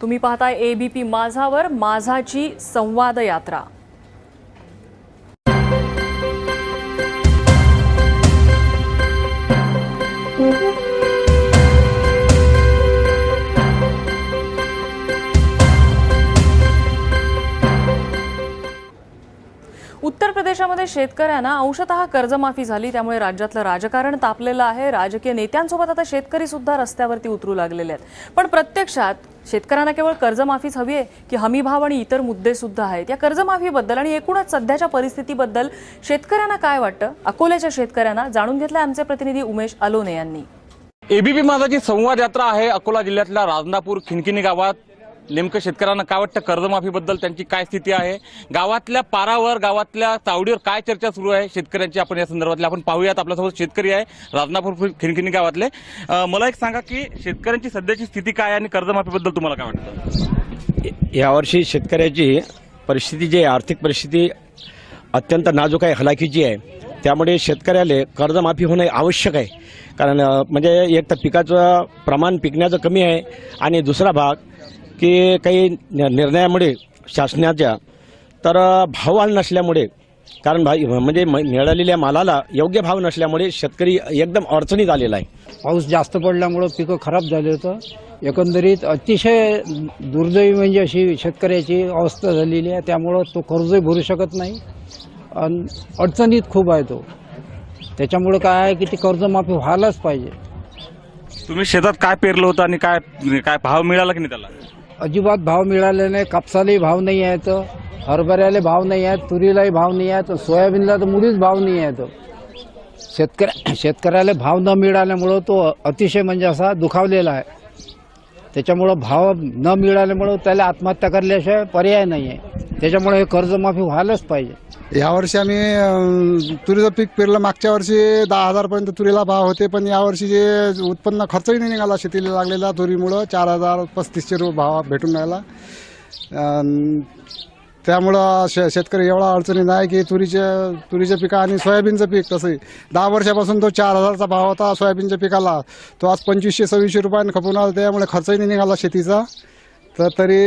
तुम्ही पाहताय एबीपी माझावर माझाची संवाद यात्रा उत्तर प्रदेशामध्ये शेतकऱ्यांना अंशतः कर्जमाफी झाली त्यामुळे राज्यातलं राजकारण तापलेलं आहे. राजकीय नेत्यांसोबत आता शेतकरी सुद्धा रस्त्यावरती उतरू लागलेले आहेत. पण प्रत्यक्षात शेतकऱ्यांना केवळ कर्जमाफीच हवी आहे की हमीभाव आणि इतर मुद्दे सुद्धा आहेत? या कर्जमाफीबद्दल आणि एकूणच सध्याच्या परिस्थितीबद्दल शेतकऱ्यांना काय वाटतं? अकोल्याच्या शेतकऱ्यांना जाणून घेतलं आमचे प्रतिनिधी उमेश अलोने यांनी. एबीपी माझाची संवाद यात्रा आहे अकोला जिल्ह्यातल्या राजनापूर खिनकिनी गावात. नेमकं शेतकऱ्यांना काय वाटतं? कर्जमाफीबद्दल त्यांची काय स्थिती आहे? गावातल्या पारावर गावातल्या चावडीवर काय चर्चा सुरू आहे? शेतकऱ्यांची आपण या संदर्भातल्या आपण पाहूयात. आपल्यासोबत शेतकरी आहे राजनापूर खिणखिणी गावातले. मला एक सांगा की शेतकऱ्यांची सध्याची स्थिती काय आणि कर्जमाफीबद्दल तुम्हाला काय वाटतं? यावर्षी शेतकऱ्याची परिस्थिती जी आहे आर्थिक परिस्थिती अत्यंत नाजूक आहे हलाखीची आहे. त्यामुळे शेतकऱ्याला कर्जमाफी होणं आवश्यक आहे. कारण म्हणजे एक तर पिकाचं प्रमाण पिकण्याचं कमी आहे आणि दुसरा भाग की काही न- निर्णयामुळे शासनाच्या तर भाववाढ नसल्यामुळे कारण भाई म्हणजे म- मिळालेल्या मालाला योग्य भाव नसल्यामुळे शेतकरी एकदम अडचणीत आलेला आहे. पाऊस जास्त पडल्यामुळं पिकं खराब झाले होतं. एकंदरीत अतिशय दुर्दैवी म्हणजे अशी शेतकऱ्याची अवस्था झालेली आहे. त्यामुळं तो कर्जही भरू शकत नाही. आणि अडचणीत खूप आहे तो. त्याच्यामुळं काय आहे की ती कर्जमाफी व्हायलाच पाहिजे. तुम्ही शेतात काय पेरलं होतं आणि काय काय भाव मिळाला की नाही त्याला? अजिबात भाव मिळाले नाही कापसालाही भाव नाही आहेत हरभऱ्याला भाव नाही आहेत तुरीलाही भाव नाही आहेत सोयाबीनला तर मुळीच भाव नाही आहेत. शेतकऱ्या शेतकऱ्याला भाव न मिळाल्यामुळं तो अतिशय म्हणजे असा दुखावलेला आहे. त्याच्यामुळं भाव न मिळाल्यामुळं त्याला आत्महत्या करल्याशिवाय पर्याय नाही आहे. त्याच्यामुळे हे कर्जमाफी व्हायलाच पाहिजे. यावर्षी आम्ही अं, तुरीचं पीक पेरलं. मागच्या वर्षी दहा हजारपर्यंत तुरीला भाव होते पण यावर्षी जे उत्पन्न खर्चही नाही निघाला शेतीला लागलेला तुरीमुळं चार हजार पस्तीसशे रुपये भाव भेटून राहिला. अं, त्यामुळं शे शेतकरी एवढा अडचणीत आहे की तुरीचे तुरीच्या पिका आणि सोयाबीनचं पीक तसंही. दहा वर्षापासून तो चार हजारचा भाव होता सोयाबीनच्या पिकाला. तो आज पंचवीसशे सव्वीसशे रुपयाने खपून आला त्यामुळे खर्चही नाही निघाला शेतीचा. तर तरी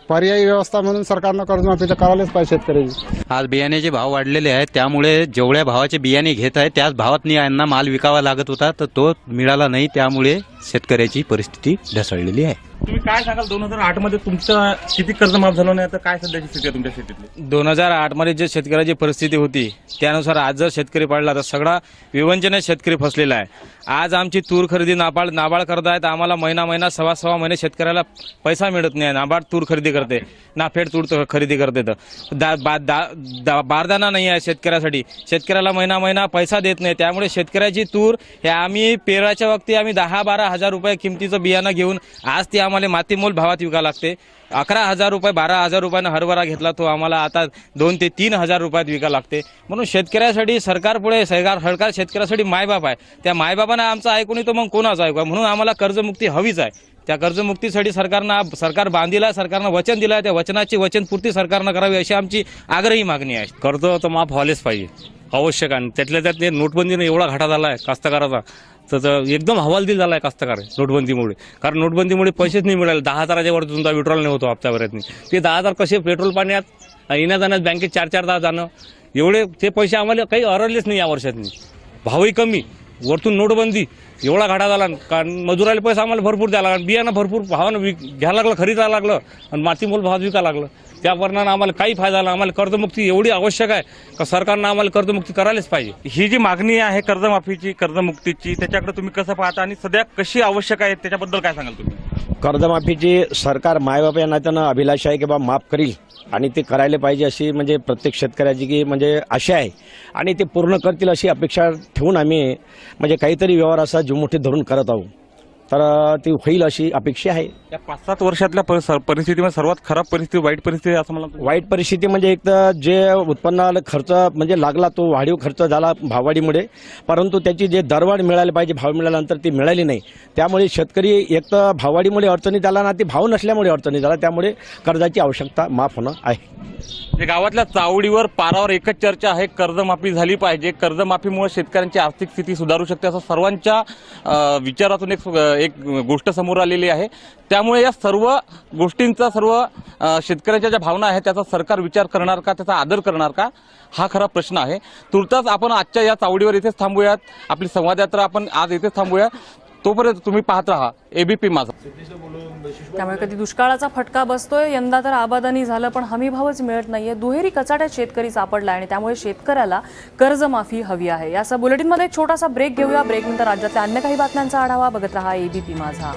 पर्यायी व्यवस्था म्हणून सरकारनं कर्जमाफी तर करायलाच पाहिजे शेतकरी आज बियाण्याचे भाव वाढलेले आहेत त्यामुळे जेवढ्या भावाचे बियाणे घेत आहे त्याच भावात यांना माल विकावा लागत होता तर तो मिळाला नाही त्यामुळे शेतकऱ्याची परिस्थिती ढसळलेली आहे. तुम्ही काय सांगाल? दोन हजार आठमध्ये तुमचं किती कर्ज माफ झालं नाही? तर काय सध्याची स्थिती आहे तुमच्या शेतीतली? दोन हजार आठमध्ये जे शेतकऱ्याची परिस्थिती होती त्यानुसार आज जर शेतकरी पडला तर सगळा विवंचने शेतकरी फसलेला आहे. आज आमची तूर खरेदी नाबाळ नाबाळ करत आहेत आम्हाला महिना महिना सव्वा सव्वा महिने शेतकऱ्याला पैसा मिळत नाही. नाबाळ तूर खरेदी करते नाफेड तूर खरेदी करते तर. दा- बा- दा- दा- बारदाना नाही आहे शेतकऱ्यासाठी. शेतकऱ्याला महिना महिना पैसा देत नाही. त्यामुळे शेतकऱ्याची तूर हे आम्ही पेराच्या वक्ती आम्ही दहा बारा हजार रुपये किमतीचं बियाणं घेऊन आज ती आम्हाला मातीमोल भावात विकावं लागते. अकरा हजार रुपये बारा हजार रुपयानं हरभरा घेतला तो आम्हाला आता दोन ते तीन हजार रुपयात विका लागते. म्हणून शेतकऱ्यासाठी सरकार पुढे सरकार सरकार शेतकऱ्यासाठी मायबाप आहे. त्या मायबापानं आमचं ऐकून येतो मग कोणाचं ऐकू म्हणून आम्हाला कर्जमुक्ती हवीच आहे. त्या कर्जमुक्तीसाठी सरकारनं सरकार बांधिला सरकारनं वचन दिलं आहे त्या वचनाची वचनपूर्ती सरकारनं करावी अशी आमची आग्रही मागणी आहे. कर्ज तर माफ व्हायलाच पाहिजे. आवश्यक आणि त्यातल्या त्यात नोटबंदीनं एवढा घाटा झाला आहे कास्तकाराचा. तर तर एकदम हवालदिल झाला आहे कास्तकार नोटबंदीमुळे. कारण नोटबंदीमुळे पैसेच नाही मिळाले. दहा हजाराच्या वरती तुमचा विड्रॉल नाही होतो हप्त्याभरातनी ते दहा हजार कसे पेट्रोल पाण्यात येण्या जाण्यात बँकेत चार चार दहा जाणं एवढे ते पैसे आम्हाला काही अरडलेच नाही या वर्षातनी. भावही कमी. वरतून नोटबंदी. एवढा घाटा झाला. कारण मजुराला पैसा आम्हाला भरपूर द्यायला लागला. बियाणं भरपूर भावानं विक घ्यायला लागलं खरीदायला लागलं. आणि मातीमोल भावात विकायला लागलं. त्या कारणानं आम्हाला काही फायदा झाला आम्हाला कर्जमुक्ती एवढी आवश्यक आहे का सरकारनं आम्हाला कर्जमुक्ती करायलाच पाहिजे? ही जी मागणी आहे कर्जमाफीची कर्जमुक्तीची त्याच्याकडे तुम्ही कसं पाहता आणि सध्या कशी आवश्यक आहे त्याच्याबद्दल काय सांगाल तुम्ही? कर्जमाफीची सरकार मायबाप या नात्यानं अभिलाषा आहे की बा माफ करील आणि ते करायला पाहिजे अशी म्हणजे प्रत्येक शेतकऱ्याची की म्हणजे आशा आहे आणि ते पूर्ण करतील अशी अपेक्षा ठेवून आम्ही म्हणजे काहीतरी व्यवहार असा जुमुठीत धरून करत आहोत. तर ती होईल अशी अपेक्षा आहे. या पाच सात वर्षातल्या परि- परिस्थितीमध्ये सर्वात खराब परिस्थिती वाईट परिस्थिती आहे असं मला वाईट परिस्थिती म्हणजे एक तर जे उत्पन्नाला खर्च म्हणजे लागला तो वाढीव खर्च झाला भाववाढीमुळे. परंतु त्याची जे दरवाढ मिळाली पाहिजे भाव मिळाल्यानंतर ती मिळाली नाही. त्यामुळे शेतकरी एक तर भाववाढीमुळे अडचणीत आला ना ती भाव नसल्यामुळे अडचणीत आला. त्यामुळे कर्जाची आवश्यकता माफ होणं आहे. गावातल्या चावडीवर पारावर एकच चर्चा आहे कर्जमाफी झाली पाहिजे. कर्जमाफीमुळे शेतकऱ्यांची आर्थिक स्थिती सुधारू शकते असं सर्वांच्या अं, विचारातून एक एक गोष्ट समोर आलेली आहे. त्यामुळे या सर्व गोष्टींचा सर्व शेतकऱ्यांच्या शेतकऱ्याच्या ज्या भावना आहेत त्याचा सरकार विचार करणार का त्याचा आदर करणार का हा खरा प्रश्न आहे. तुर्तास आपण आजच्या या चावडीवर इथेच थांबूयात. आपली संवाद यात्रा आपण आज इथेच थांबूया तोपर्यंत तुम्ही पाहत राहा. एबीपी माझा. त्यामुळे कधी दुष्काळाचा फटका बसतोय यंदा तर आबादानी झालं पण हमीभावच मिळत नाहीये. दुहेरी कचाट्यात शेतकरी सापडला आणि त्यामुळे शेतकऱ्याला कर्जमाफी हवी आहे. यासह बुलेटिनमध्ये एक छोटासा ब्रेक घेऊया. ब्रेकनंतर राज्यातल्या अन्य काही बातम्यांचा आढावा. बघत रहा एबीपी माझा.